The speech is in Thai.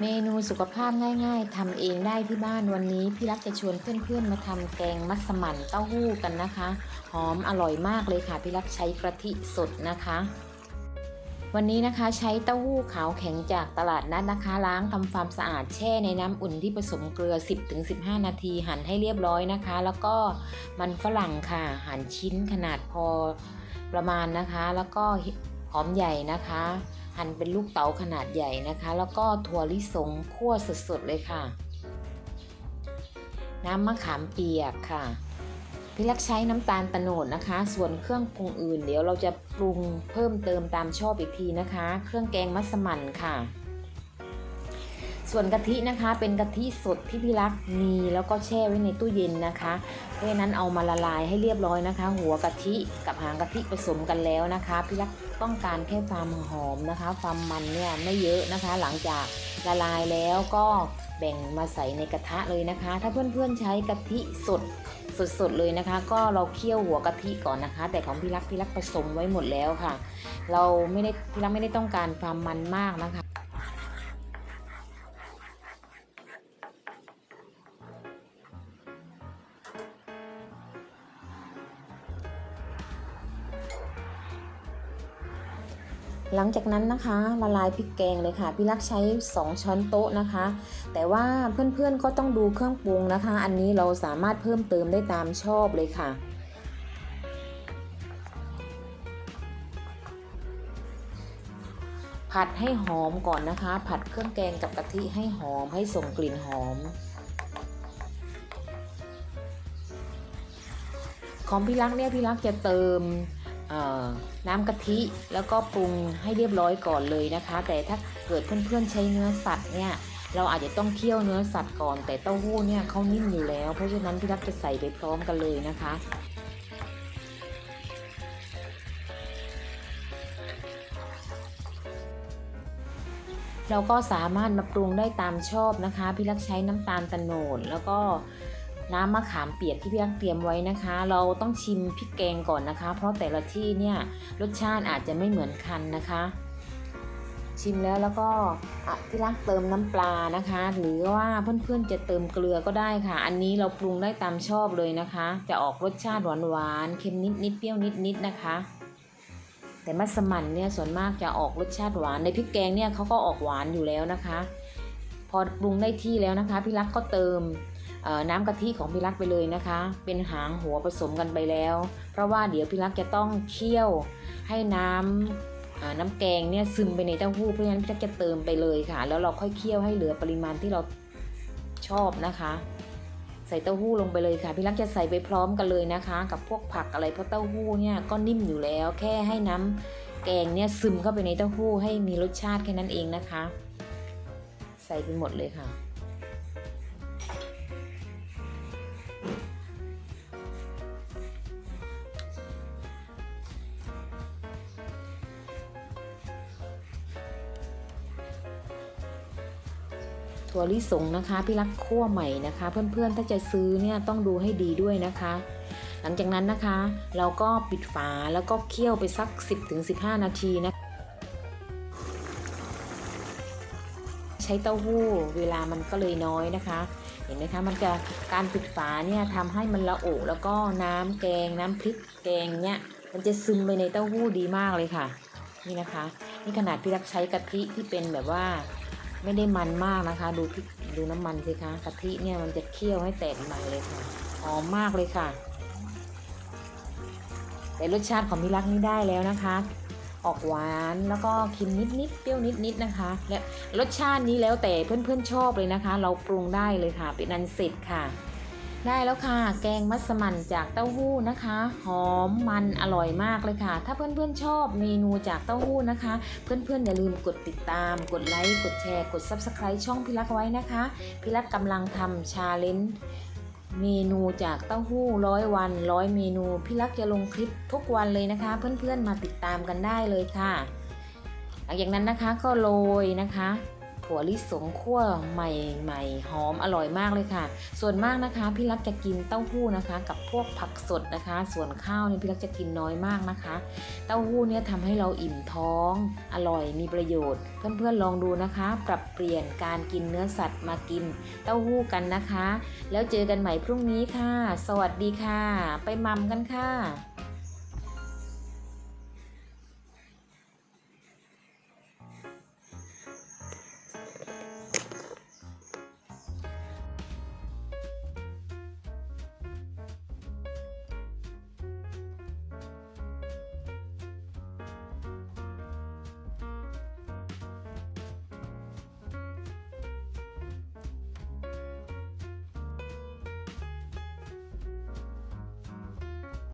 เมนูสุขภาพง่ายๆทำเองได้ที่บ้านวันนี้พี่รักจะชวนเพื่อนๆมาทำแกงมัสมั่นเต้าหู้กันนะคะ หอมอร่อยมากเลยค่ะ พี่รักใช้กะทิสดนะคะ วันนี้นะคะใช้เต้าหู้ขาวแข็งจากตลาดนัดนะคะ ล้างทำความสะอาดแช่ในน้ำอุ่นที่ผสมเกลือ 10-15 นาทีหั่นให้เรียบร้อยนะคะ แล้วก็มันฝรั่งค่ะ หั่นชิ้นขนาดพอประมาณนะคะ แล้วก็หอมใหญ่นะคะ หั่นเป็นลูกเต๋าขนาดใหญ่นะคะ แล้วก็ถั่วลิสงคั่วสดๆเลยค่ะ น้ำมะขามเปียกค่ะ พี่ลักใช้น้ำตาลตะโนดนะคะ ส่วนเครื่องปรุงอื่น เดี๋ยวเราจะปรุงเพิ่มเติมตามชอบอีกทีนะคะ เครื่องแกงมัสมั่นค่ะ ส่วนกะทินะคะเป็นกะทิสดที่พี่รักมีแล้วก็แช่ไว้ในตู้เย็นนะคะเพราะฉะนั้นเอามาละลายให้เรียบร้อยนะคะ หัวกะทิกับหางกะทิผสมกันแล้วนะคะพี่รักต้องการแค่ความหอมนะคะ ความมันเนี่ยไม่เยอะนะคะ หลังจากละลายแล้วก็แบ่งมาใส่ในกระทะเลยนะคะ ถ้าเพื่อนๆใช้กะทิสดสดๆเลยนะคะ ก็เราเคี่ยวหัวกะทิก่อนนะคะ แต่ของพี่รักพี่รักผสมไว้หมดแล้วค่ะ เราไม่ได้พี่รักไม่ได้ต้องการความมันมากนะคะ หลังจากนั้นนะคะละลายพริกแกงเลยค่ะ พี่รักใช้ 2 ช้อนโต๊ะนะคะ แต่ว่าเพื่อนๆก็ต้องดูเครื่องปรุงนะคะ อันนี้เราสามารถเพิ่มเติมได้ตามชอบเลยค่ะผัดให้หอมก่อนนะคะ ผัดเครื่องแกงกับกะทิให้หอมให้ส่งกลิ่นหอม ของพี่รักเนี่ยพี่รักจะเติม น้ำกะทิแล้วก็ปรุงให้เรียบร้อยก่อนเลยนะคะ แต่ถ้าเกิดเพื่อนๆใช้เนื้อสัตว์เนี่ยเราอาจจะต้องเคี่ยวเนื้อสัตว์ก่อน แต่เต้าหู้เนี่ยเขานิ่มอยู่แล้ว เพราะฉะนั้นพี่รักจะใส่ไปพร้อมกันเลยนะคะเราก็สามารถมาปรุงได้ตามชอบนะคะ พี่รักใช้น้ำตาลตะโนดแล้วก็ น้ำมะขามเปียกที่พี่รักเตรียมไว้นะคะ เราต้องชิมพริกแกงก่อนนะคะ เพราะแต่ละที่เนี่ยรสชาติอาจจะไม่เหมือนกันนะคะ ชิมแล้วแล้วก็พี่รักเติมน้ำปลานะคะ หรือว่าเพื่อนๆจะเติมเกลือก็ได้ค่ะ อันนี้เราปรุงได้ตามชอบเลยนะคะ จะออกรสชาติหวานๆเค็มนิดนิดเปรี้ยวนิดนิดนะคะแต่มัสมั่นเนี่ยส่วนมากจะออกรสชาติหวานในพริกแกงเนี่ยเขาก็ออกหวานอยู่แล้วนะคะ พอปรุงได้ที่แล้วนะคะพี่รักก็เติม น้ำกะทิของพี่รักไปเลยนะคะ เป็นหางหัวผสมกันไปแล้ว เพราะว่าเดี๋ยวพี่รักจะต้องเคี่ยวให้น้ำน้ำแกงเนี่ยซึมไปในเต้าหู้เพราะฉะนั้นพี่รักจะเติมไปเลยค่ะ แล้วเราค่อยเคี่ยวให้เหลือปริมาณที่เราชอบนะคะ ใส่เต้าหู้ลงไปเลยค่ะพี่รักจะใส่ไปพร้อมกันเลยนะคะ กับพวกผักอะไรเพราะเต้าหู้เนี่ยก็นิ่มอยู่แล้ว แค่ให้น้ำแกงเนี่ยซึมเข้าไปในเต้าหู้ให้มีรสชาติแค่นั้นเองนะคะ ใส่ไปหมดเลยค่ะ ถั่วลิสงนะคะ พี่รักคั่วใหม่นะคะ เพื่อนๆถ้าจะซื้อเนี่ยต้องดูให้ดีด้วยนะคะ หลังจากนั้นนะคะ เราก็ปิดฝาแล้วก็เคี่ยวไปสัก 10-15 นาทีนะใช้เต้าหู้เวลามันก็เลยน้อยนะคะ เห็นไหมคะมันจะการปิดฝาเนี่ยทำให้มันละโอแล้วก็น้ำแกงน้ำพริกแกงเนี่ยมันจะซึมไปในเต้าหู้ดีมากเลยค่ะ นี่นะคะ นี่ขนาดพี่รักใช้กะทิที่เป็นแบบว่า ไม่ได้มันมากนะคะ ดูพริกดูน้ำมันสิคะกะทิเนี่ยมันจะเคี่ยวให้แตกมันเลยค่ะหอมมากเลยค่ะ แต่รสชาติของมิลักนี่ได้แล้วนะคะ ออกหวานแล้วก็เค็มนิดๆเปรี้ยวนิดๆนะคะ และรสชาตินี้แล้วแต่เพื่อนๆชอบเลยนะคะ เราปรุงได้เลยค่ะ เป็นอันเสร็จค่ะ ได้แล้วค่ะ แกงมัสมั่นจากเต้าหู้นะคะ หอมมันอร่อยมากเลยค่ะ ถ้าเพื่อนๆชอบเมนูจากเต้าหู้นะคะ เพื่อนๆอย่าลืมกดติดตาม กดไลค์ กดแชร์ กด Subscribe ช่องพิรักไว้นะคะ พิรักกำลังทำชาเลนจ์เมนูจากเต้าหู้ร้อยวันร้อยเมนูพิรักจะลงคลิปทุกวันเลยนะคะ เพื่อนๆมาติดตามกันได้เลยค่ะ หลังจากนั้นนะคะก็โรยนะคะ ถั่วลิสงคั่วใหม่ๆหอมอร่อยมากเลยค่ะ ส่วนมากนะคะพี่รักจะกินเต้าหู้นะคะ กับพวกผักสดนะคะ ส่วนข้าวเนี่ยพี่รักจะกินน้อยมากนะคะ เต้าหู้เนี่ยทำให้เราอิ่มท้อง อร่อยมีประโยชน์ เพื่อนๆลองดูนะคะ ปรับเปลี่ยนการกินเนื้อสัตว์มากิน เต้าหู้กันนะคะ แล้วเจอกันใหม่พรุ่งนี้ค่ะ สวัสดีค่ะ ไปมัมกันค่ะ